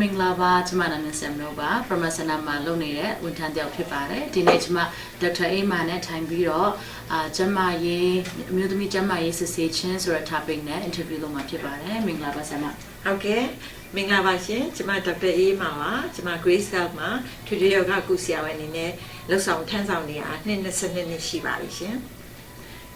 အားလုံးပဲမင်္ဂလာပါကျမနာမည်ဆမ်လို့ပါ Promotion မှာလုပ်နေတဲ့ဝန်ထမ်းတယောက်ဖြစ်ပါတယ်ဒီနေ့ကျမဒေါက်တာအေးမာနဲ့ထိုင်ပြီးတော့အာကျမရေးအမျိုးသမီးကျမရေးစစ်ဆေးခြင်းဆိုတဲ့ topic နဲ့ interview လုပ်မှာဖြစ်ပါတယ်မင်္ဂလာပါဆမ်မဟုတ်ကဲ့မင်္ဂလာပါရှင်ကျမဒေါက်တာအေးမာပါကျမ Grace Health မှာထွေထွေယောဂကုဆရာဝန်အနေနဲ့လောက်ဆောင်ထမ်းဆောင်နေရနှစ်22နှစ်ရှိပါပြီရှင်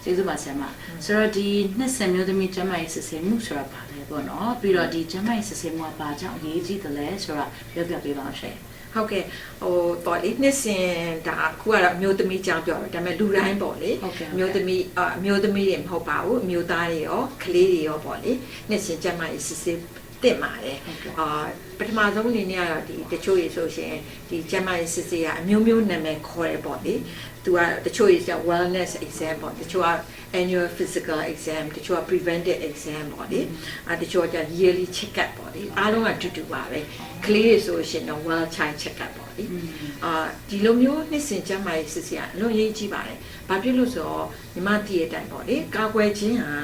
ကျေးဇူးပါဆမ်မဆိုတော့ဒီနှစ်ဆယ်မျိုးသမီးကျမရေးစစ်ဆေးမှုဆိုတာပါလဲပေါ့နော်ပြီးတော့ဒီကျမရေးစစ်ဆေးမှုကဘာကြောင့်အရေးကြီးတယ်လဲဆိုတာပြောပြပေးပါအောင်ရှင်ဟုတ်ကဲ့ဟိုပေါ့လေနှစ်စဉ်ဒါအခုကတော့အမျိုးသမီးကြောင့်ပြောတယ်ဒါပေမဲ့လူတိုင်းပေါ့လေဟုတ်ကဲ့အမျိုးသမီးအအမျိုးသမီးတွေမဟုတ်ပါဘူးအမျိုးသားတွေရောကလေးတွေရောပေါ့လေနှစ်စဉ်ကျမရေးစစ်စစ်တ င်ပါတယ်ဟုတ်ကဲ့အာပထမဆုံးအနေနဲ့ကတော့ဒီတချို့ရေဆိုရှင်ဒီကျမရေးစစ်စစ်ကအမျိုးမျိုးနာမည်ခေါ်ရပေါ့လေသူကတချို့ရေက wellness exam ပေါ့တချို့က annual physical exam တချို့က preventive exam ပေါ့လေအဲတချို့က yearly check up ပေါ့လေအားလုံးကတူတူပါပဲကလေးတွေဆိုရှင်တော့ well child check up ပေါ့လေအာဒီလိုမျိုးနှစ်စဉ်ကျမရေးစစ်စစ်ကအလွန်ရေးကြီးပါတယ်ဘာဖြစ်လို့ဆိုတော့ညီမတည်တဲ့အတိုင်းပေါ့လေကာကွယ်ခြင်းဟာ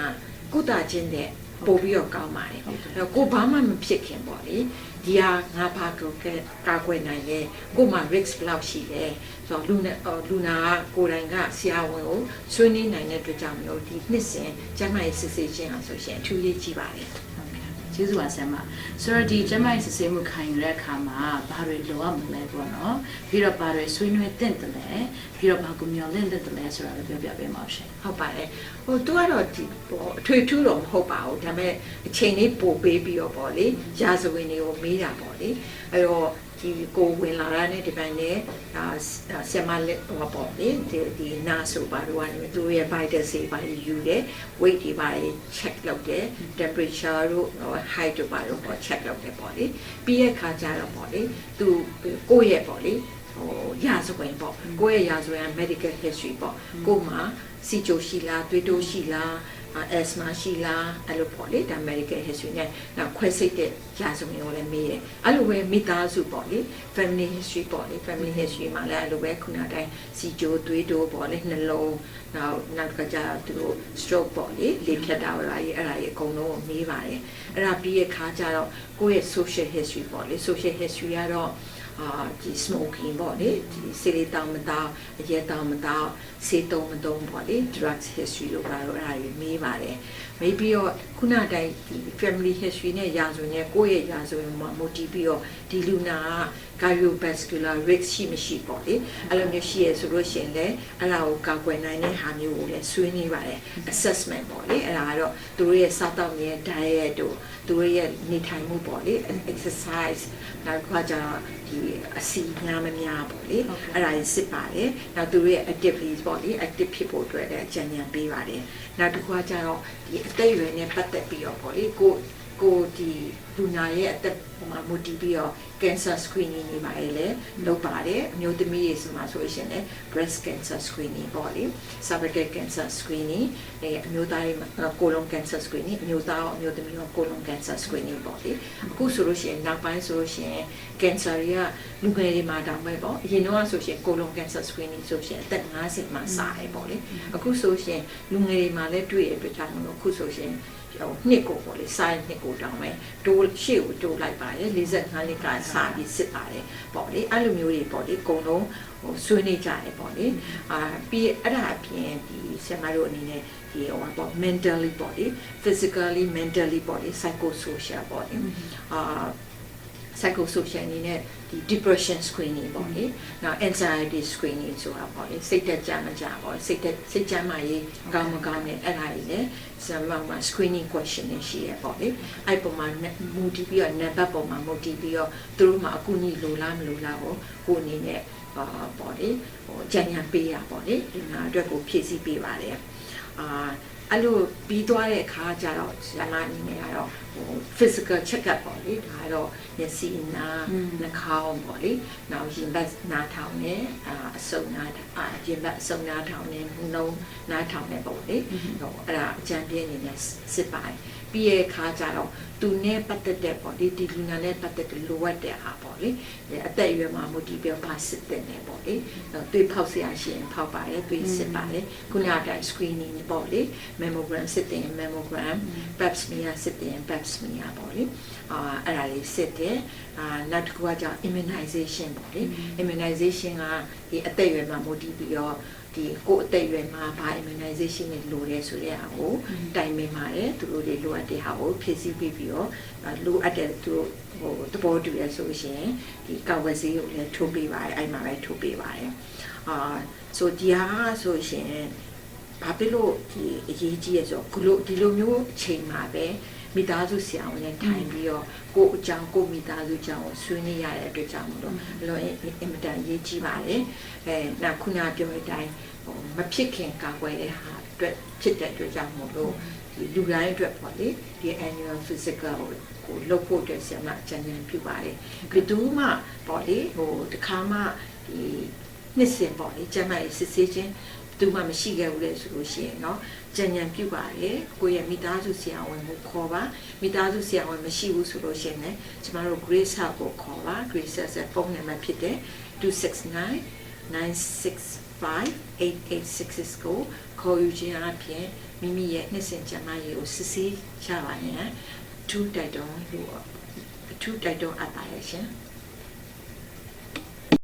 ကုသခြင်းတဲ့ ပို့ပြီးတော့ကောင်းပါတယ်ဟုတ်တယ်အဲ့တော့ကိုဘာမှမဖြစ်ခင်ပေါ့လေဒီဟာငါဘာကိုကဲကာကွယ်နိုင်လဲကိုမှ risk ဘယ်လောက်ရှိလဲဆိုတော့လူနာအော်လူနာကကိုယ်တိုင်ကဆရာဝန်ကိုဆွေးနွေးနိုင်တဲ့အတွက်ကြောင့်မလို့ဒီနှစ်စဉ်ကျန်းမာရေးစစ်ဆေးခြင်းအောင်ဆိုရှင်အထူးရေးကြီးပါတယ်ဟုတ် ကဲ့ကျေးဇူးပါဆရာမဆိုတော့ဒီကျမရေးစစ်ဆေးမှုခံယူတဲ့အခါမှာဘာတွေလိုအပ်မလဲပေါ့နော်ပြီးတော့ဘာတွေဆွေးနွေးသင့်တယ်လဲပြီးတော့ဘာကိုမျှော်လင့်သင့်တယ်လဲဆိုတာလည်းပြောပြပေးပါဦးရှင်ဟုတ်ပါတယ်ဟိုသူကတော့ဒီပေါ့အထွေထူးတော့မဟုတ်ပါဘူးဒါပေမဲ့အချိန်လေးပို့ပေးပြီးတော့ပေါ့လေရာဇဝင်တွေကိုမေးတာပေါ့လေအဲ့တော့ ဒီကိုဝင်လာတာနဲ့ဒီပိုင်းနဲ့ဒါဆရာမလက်ဟောပေါ့လေဒီဒီနာဆိုပါတော့ကနေသူရဲ့ vital စေပါယူတယ် weight တွေပါ check လုပ်တယ် temperature တို့ height တို့ပါတော့ပေါ့ check လုပ်တယ်ပေါ့လေပြီးရဲ့ခါကျတော့ပေါ့လေသူကိုယ့်ရဲ့ပေါ့လေဟိုရာဇဝင်ပေါ့ကိုယ့်ရဲ့ရာဇဝင်က medical history ပေါ့ကိုယ်မှာစီချိုရှိလားသွေးတိုးရှိလား အက်စမာရှိလားအဲ့လိုပေါ့လေဒါ medical history နဲ့နောက်ခွဲစိတ်တဲ့ရာဇဝင်ကိုလည်းမေးတယ်အဲ့လိုပဲမိသားစုပေါ့လေ family history ပေါ့လေ family history မှာလည်းအဲ့လိုပဲခုနကတိုင်းစီချိုသွေးတိုးပေါ့လေနှလုံးနောက်နောက်ကကြတော့သူတို့ stroke ပေါ့လေလေဖြတ်တာတွေအဲ့ဒါကြီးအကုန်လုံးကိုမေးပါတယ်အဲ့ဒါပြီးရခါကျတော့ကိုယ့်ရဲ့ social history ပေါ့လေ social history ကတော့ အာဒီ smoking ပေါ့လေဒီစီရီတောင်မတောင်အရက်တောင်မတောင်ဆေးတုံးမတုံးပေါ့လေ drugs history လို့ပါတော့အဲ့ဒါကြီးမေးပါတယ်မေးပြီးတော့ခုနတိုင်းဒီ family history နဲ့ရာဇဝင်နဲ့ကိုယ့်ရဲ့ရာဇဝင်မှာမူတည်ပြီးတော့ဒီလူနာက cardiovascular risk ရှိမရှိပေါ့လေအဲ့လိုမျိုးရှိရဆိုလို့ရှိရင်လည်းအဲ့ဒါကိုကာကွယ်နိုင်တဲ့ဟာမျိုးကိုလည်းဆွေးနွေးပါတယ် assessment ပေါ့လေအဲ့ဒါကတော့သူတို့ရဲ့စားတော့ရဲ့ diet တို့သူတို့ရဲ့နေထိုင်မှုပေါ့လေ exercise နောက်ကကြတော့ဒီအစီများမများပေါ့လေဟုတ်ကဲ့အဲ့ဒါကြီးစစ်ပါတယ်နောက်သူတို့ရဲ့ activities ပေါ့လေ active ဖြစ်ဖို့အတွက်လည်းအကြံဉာဏ်ပေးပါတယ်နောက်တစ်ခုကကြတော့ဒီအသက်အရွယ်နဲ့ပတ်သက်ပြီးတော့ပေါ့လေကို ကိုဒီလူနာရဲ့အသက်ဟိုမှာမူတည်ပြီးတော့ cancer screening တွေပါလေလုပ်ပါတယ်အမျိုးသမီးတွေဆိုမှဆိုရှင်လည်း breast cancer screening ပေါ့လေ cervical cancer screening အဲအမျိုးသားတွေမှာ colon cancer screening အမျိုးသားရောအမျိုးသမီးရော colon cancer screening ပေါ့လေအခုဆိုလို့ရှိရင်နောက်ပိုင်းဆိုလို့ရှိရင် cancer တွေကလူငယ်တွေမှာတောင်ပဲပေါ့အရင်တော့ဆိုရှင် colon cancer screening ဆိုရှင်အသက်50မှာစရပေါ့လေအခုဆိုရှင်လူငယ်တွေမှာလည်းတွေ့ရတဲ့အတွက်ကြောင့်မလို့အခုဆိုရှင် ဟိုနှစ်ကိုပေါ့လေ size နှစ်ကိုတောင်ပဲတိုးရှေ့ကိုတိုးလိုက်ပါတယ်45နှစ်ကစပြီးစစ်ပါတယ်ပေါ့လေအဲ့လိုမျိုးတွေပေါ့လေအကုန်လုံးဟိုဆွေးနေကြတယ်ပေါ့လေအာပြီးအဲ့ဒါအပြင်ဒီဆရာမတို့အနေနဲ့ဒီဟိုပေါ့ mentally ပေါ့လေ physically mentally ပေါ့လေ psychosocial ပေါ့လေအာ psychosocial အနေနဲ့ ဒီ depression screening ပေါ့လေနောက် anxiety screening ဆိုတာပေါ့လေစိတ်သက်ကြမကြပေါ့စိတ်သက်စိတ်ကြမ်းမှရေးကောင်းမကောင်းနဲ့အဲ့ဒါကြီးလေဆရာမမှာ screening question တွေရှိရပေါ့လေအဲ့ပုံမှာမူတည်ပြီးတော့ number ပုံမှာမူတည်ပြီးတော့သူတို့မှာအကူအညီလိုလားမလိုလားကိုကိုအနေနဲ့အာပေါ့လေဟိုကြံညာပေးရပေါ့လေဒီမှာအတွက်ကိုဖြည့်ဆည်းပေးပါတယ်အာ အဲ့လိုပြီးသွားတဲ့အခါကျတော့ဆရာမအနေနဲ့ကတော့ဟို physical check up ပေါ့လေဒါကတော့မျက်စိနာနှာခေါင်းပေါ့လေနောက်ရင်ဘတ်နားထောင်နေအာအစုံနားအာရင်ဘတ်အစုံနားထောင်နေနှုံနားထောင်နေပေါ့လေဟိုအဲ့ဒါအကြံပြင်းအနေနဲ့စစ်ပါတယ်ပြီးရဲ့အခါကျတော့သူနဲ့ပတ်သက်တဲ့ပေါ့လေဒီလူနာနဲ့ပတ်သက်တဲ့လိုအပ်တဲ့ဟာပေါ့လေအသက်အရွယ်မှာမူတည်ပြီးပါစစ်တဲ့နေပေါ့လေတွေ့ဖောက်ဆရာရှင်ဖောက်ပါတယ်တွေ့စစ်ပါတယ်ခုနကတိုင်း screening ပေါ့လေ mammogram စစ်တဲ့ mammogram pap smear စစ်တဲ့ pap pap smear ပေါ့လေအာအဲ့ဒါလေးစစ်တယ်အာနောက်တစ်ခုကကြောင့် immunization ပေါ့လေ immunization ကဒီအသက်အရွယ်မှာမူတည်ပြီးတော့ဒီကိုယ်အသက်အရွယ်မှာဘာ immunization တွေလိုရဲဆိုတဲ့အားကိုတိုင်ပင်ပါတယ်သူတို့တွေလိုအပ်တဲ့ဟာကိုဖြည့်ဆည်းပြီးပြီးတော့လိုအပ်တဲ့သူတို့ဟိုသဘောတူရဆိုလို့ရှိရင်ဒီကောက်ဝက်ဆေးကိုလည်းထိုးပေးပါတယ်အဲ့မှာပဲထိုးပေးပါတယ်အာဆိုဒီဟာဆိုရှင် ဘာဖြစ်လို့ဒီအရေးကြီးရဆိုတော့ဒီလိုဒီလိုမျိုးအချိန်မှာပဲမိသားစုဆရာဝန်နဲ့ထိုင်ပြီးတော့ကိုယ့်အကြောင်းကိုယ့်မိသားစုအကြောင်းကိုဆွေးနွေးရတဲ့အတွက်ကြောင့်မလို့အလွန်အင်မတန်အရေးကြီးပါတယ်အဲနောက်ခုနပြောတဲ့အတိုင်းဟိုမဖြစ်ခင်ကာကွယ်တဲ့ဟာအတွက်ဖြစ်တဲ့အတွက်ကြောင့်မလို့ဒီလူတိုင်းအတွက်ပေါ့လေဒီ annual physical ကိုလုပ်ဖို့အတွက်ဆရာမအကြံဉာဏ်ပြုပါတယ်ဘယ်သူမှပေါ့လေဟိုတခါမှဒီနှစ်စဉ်ပေါ့လေကျမရဲ့စစ်ဆေးခြင်း သူမှမရှိခဲ့ဘူးလေဆိုလို့ရှိရင်เนาะကြံញံပြုတ်ပါတယ်ကိုယ့်ရဲ့မိသားစုဆရာဝန်ကိုခေါ်ပါမိသားစုဆရာဝန်မရှိဘူးဆိုလို့ရှိရင်လည်းကျမတို့ Grace Hub ကိုခေါ်ပါ Grace Hub ရဲ့ဖုန်းနံပါတ်ဖြစ်တဲ့269 965 8866ကိုခေါ်ယူခြင်းအပြင်မိမိရဲ့နှစ်စဉ်ကျန်းမာရေးကိုစစ်ဆေးကြပါနဲ့အထူးတိုက်တွန်းလို့အထူးတိုက်တွန်းအပ်ပါတယ်ရှင်။